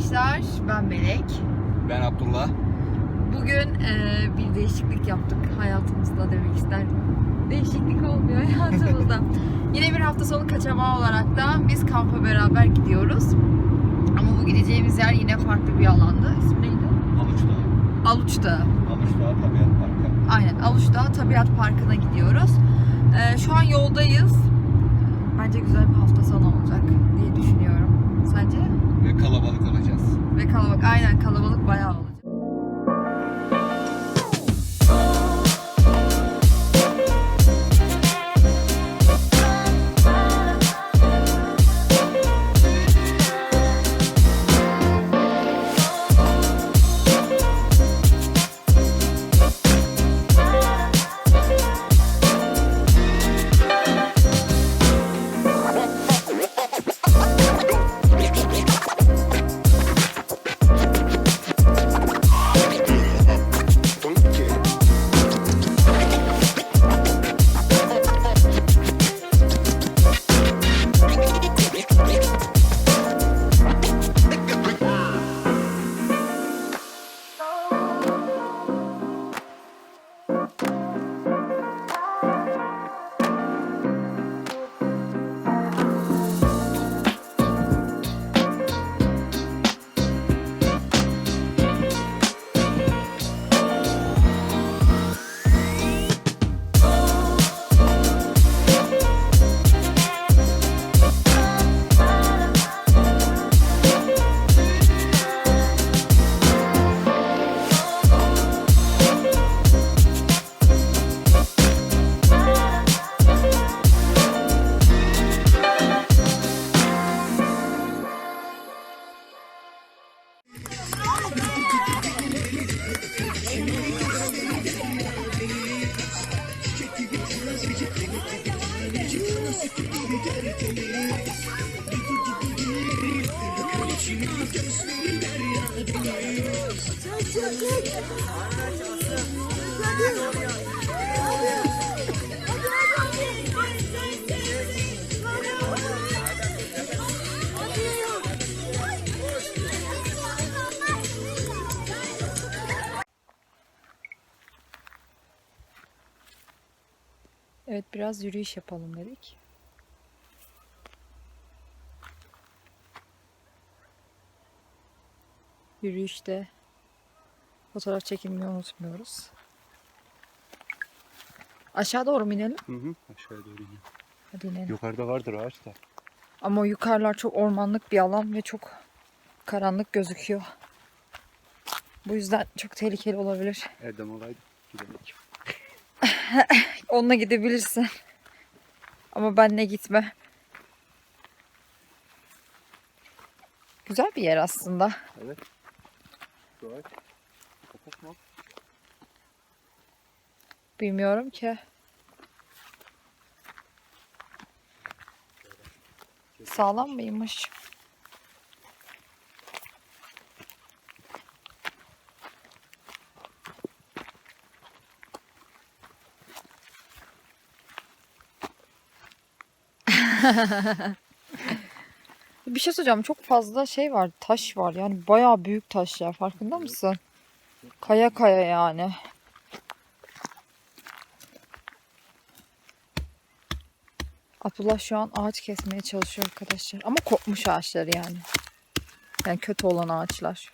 arkadaşlar, ben Melek. Ben Abdullah. Bugün eee, bir değişiklik yaptık hayatımızda demek isterdim. Değişiklik olmuyor hayatımızda. Yine bir hafta sonu kaçamağı olarak da biz kampa beraber gidiyoruz. Ama bu gideceğimiz yer yine farklı bir alanda. İsmi neydi? Aluç Dağı. Aluç Dağı. Aluç Dağı Tabiat Parkı. Aynen Aluç Dağı Tabiat Parkı'na gidiyoruz. Eee, şu an yoldayız. Bence güzel bir hafta sonu olacak diye düşünüyorum. Sence? Ve kalabalık olacağız. Ve kalabalık, aynen kalabalık bayağı olacak. Biraz yürüyüş yapalım dedik. Yürüyüşte fotoğraf çekilmeyi unutmuyoruz. Aşağı doğru mu inelim? Hı hı. Aşağıya doğru iniyor. Hadi inelim. Yukarıda vardır ağaç da. Ama yukarılar çok ormanlık bir alan ve çok karanlık gözüküyor. Bu yüzden çok tehlikeli olabilir. Erdem olaydı. Gidelim. Onunla gidebilirsin. Ama benle gitme. Güzel bir yer aslında. Evet. Ağaç. Kapak mı? Bilmiyorum ki. Sağlam mıymış? Bir şey söyleyeceğim. Çok fazla şey var. Taş var. Yani bayağı büyük taşlar. Farkında mısın? Kaya kaya yani. Abdullah şu an ağaç kesmeye çalışıyor arkadaşlar. Ama kopmuş ağaçları yani. Yani kötü olan ağaçlar.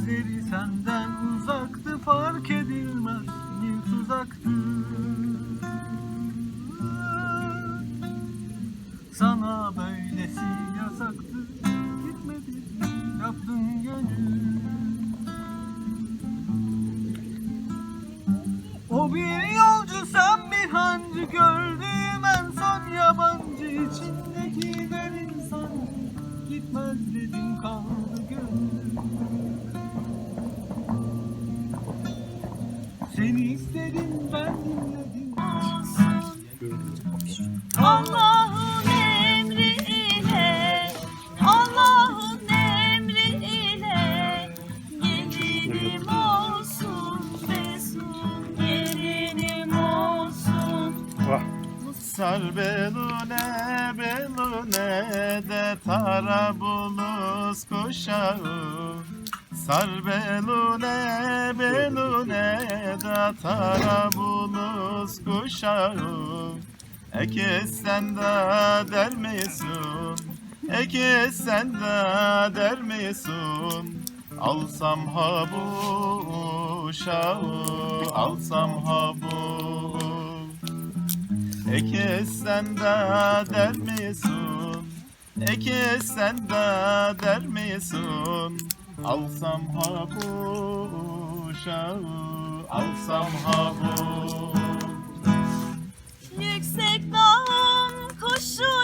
Gözleri senden uzaktı fark edilmez bir tuzaktı. Sana böylesi yasaktı Gitmedi yaptın gönül. O bir yolcu sen bir hancı Gördüğüm en son yabancı içindeki derin sancı Gitmez dedim kaldı gönlüm belune belune de tarabulus kuşağı Sar belune belune de tarabulus kuşağı Ekesen de der misin? Ekesen de der misin? Alsam ha bu uşağı, alsam ha bu Ekesen de der misin? Ekesen de der misin? Alsam ha bu uşağı, alsam ha bu Yüksek dağın kuşuyum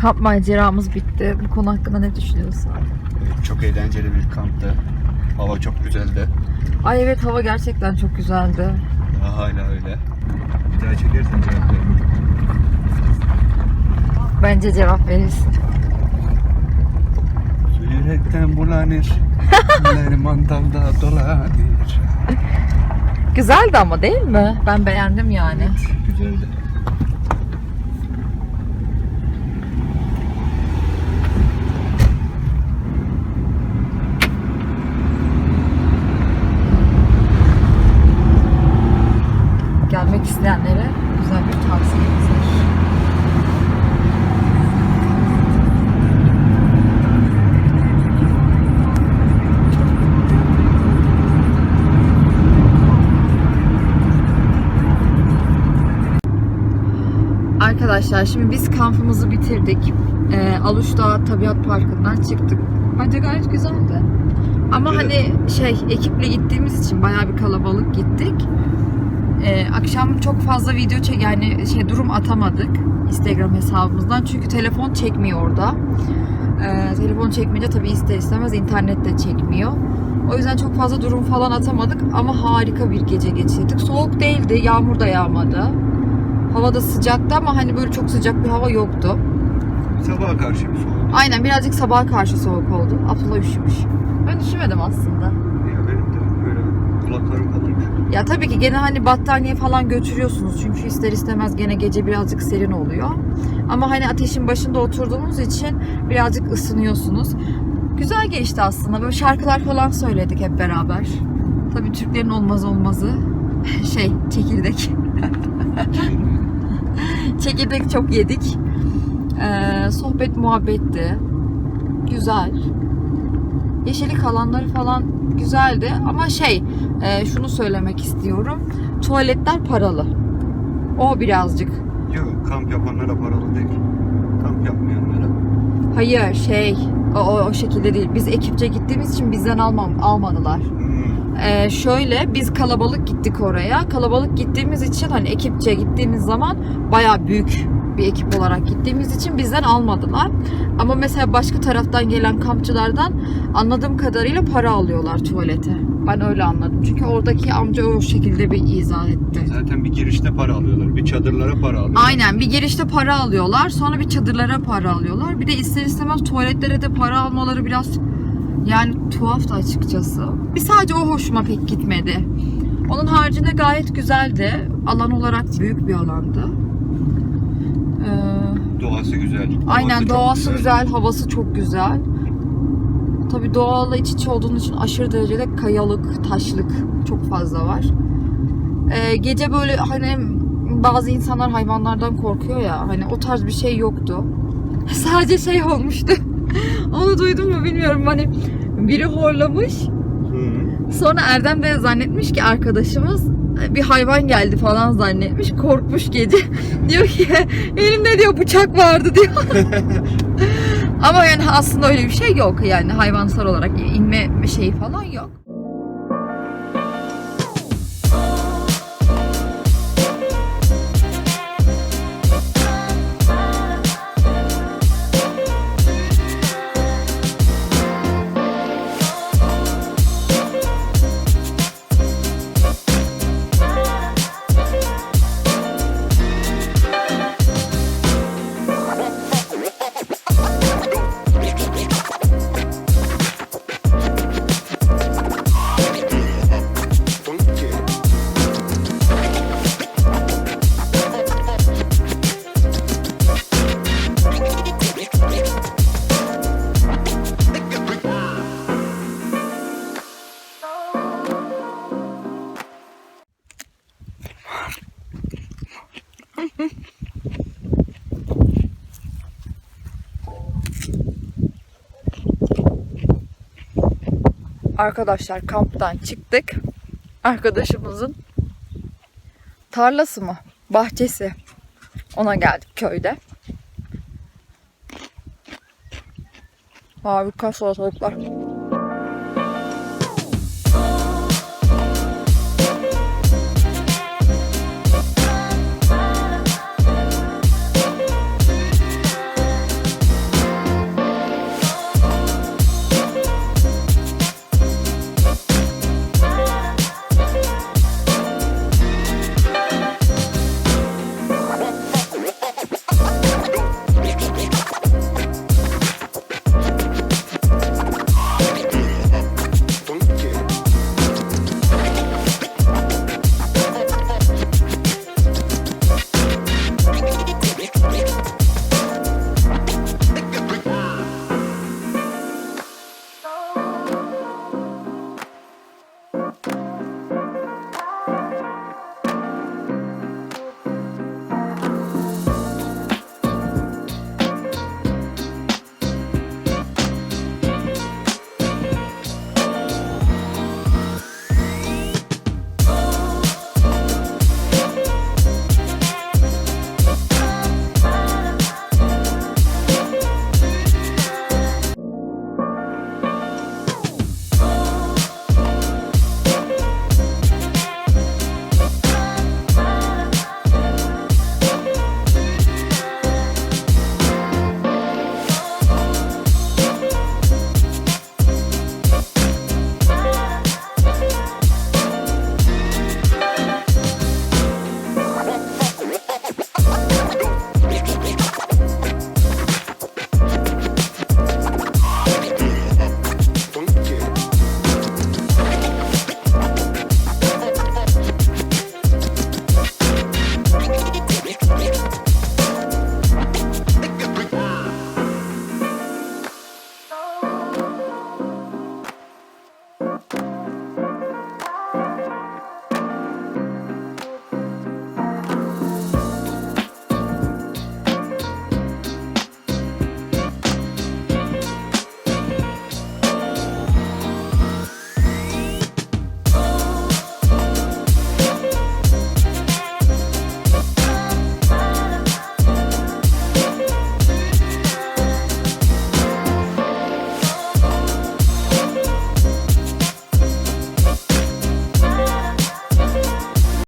Kamp maceramız bitti. Bu konu hakkında ne düşünüyorsun? Evet, çok eğlenceli bir kamptı. Hava çok güzeldi. Ay evet hava gerçekten çok güzeldi. Daha hala öyle. Bir daha çekersen cevap veririm. Bence cevap verirsin. Yürekten bulanır. Ellerim andamda dolanır. Güzeldi ama değil mi? Ben beğendim yani. Güzeldi. Şimdi biz kampımızı bitirdik. Ee, Aluşdağ Tabiat Parkı'ndan çıktık. Bence gayet güzeldi. Ama Evet. hani şey ekiple gittiğimiz için bayağı bir kalabalık gittik. Ee, akşam çok fazla video çek yani şey durum atamadık Instagram hesabımızdan çünkü telefon çekmiyor orada. Ee, telefon çekmeyince tabii ister istemez internet de çekmiyor. O yüzden çok fazla durum falan atamadık ama harika bir gece geçirdik. Soğuk değildi, yağmur da yağmadı. Hava da sıcaktı ama hani böyle çok sıcak bir hava yoktu. Sabaha karşı bir soğuk. Aynen birazcık sabaha karşı soğuk oldu. Abdullah üşümüş. Ben üşümedim aslında. Ya benim de böyle kulaklarım kalmış. Ya tabii ki gene hani battaniye falan götürüyorsunuz. Çünkü ister istemez gene gece birazcık serin oluyor. Ama hani ateşin başında oturduğunuz için birazcık ısınıyorsunuz. Güzel geçti aslında. Böyle şarkılar falan söyledik hep beraber. Tabii Türklerin olmaz olmazı şey çekirdek. çekirdek çok yedik. Ee, sohbet muhabbetti. Güzel. Yeşillik alanları falan güzeldi ama şey e, şunu söylemek istiyorum. Tuvaletler paralı. O birazcık. Yok kamp yapanlara paralı değil. Kamp yapmayanlara. Hayır şey o, o, o şekilde değil. Biz ekipçe gittiğimiz için bizden almam, almadılar. Hmm. Ee, şöyle biz kalabalık gittik oraya. Kalabalık gittiğimiz için hani ekipçe gittiğimiz zaman baya büyük bir ekip olarak gittiğimiz için bizden almadılar. Ama mesela başka taraftan gelen kampçılardan anladığım kadarıyla para alıyorlar tuvalete. Ben öyle anladım. Çünkü oradaki amca o şekilde bir izah etti. Zaten bir girişte para alıyorlar. Bir çadırlara para alıyorlar. Aynen bir girişte para alıyorlar. Sonra bir çadırlara para alıyorlar. Bir de ister istemez tuvaletlere de para almaları biraz yani tuhaf da açıkçası. Bir sadece o hoşuma pek gitmedi. Onun haricinde gayet güzeldi. Alan olarak büyük bir alandı. Ee, Doğası güzel. aynen çok doğası güzel. havası çok güzel. Tabii doğalla iç içe olduğun için aşırı derecede kayalık, taşlık çok fazla var. Ee, gece böyle hani bazı insanlar hayvanlardan korkuyor ya hani o tarz bir şey yoktu. Sadece şey olmuştu. Onu duydun mu bilmiyorum hani biri horlamış. Hı. Sonra Erdem de zannetmiş ki arkadaşımız bir hayvan geldi falan zannetmiş. Korkmuş gece. diyor ki elimde diyor bıçak vardı diyor. Ama yani aslında öyle bir şey yok yani hayvansal olarak inme şeyi falan yok. Arkadaşlar kamptan çıktık. Arkadaşımızın tarlası mı? Bahçesi. Ona geldik köyde. Harika salatalıklar.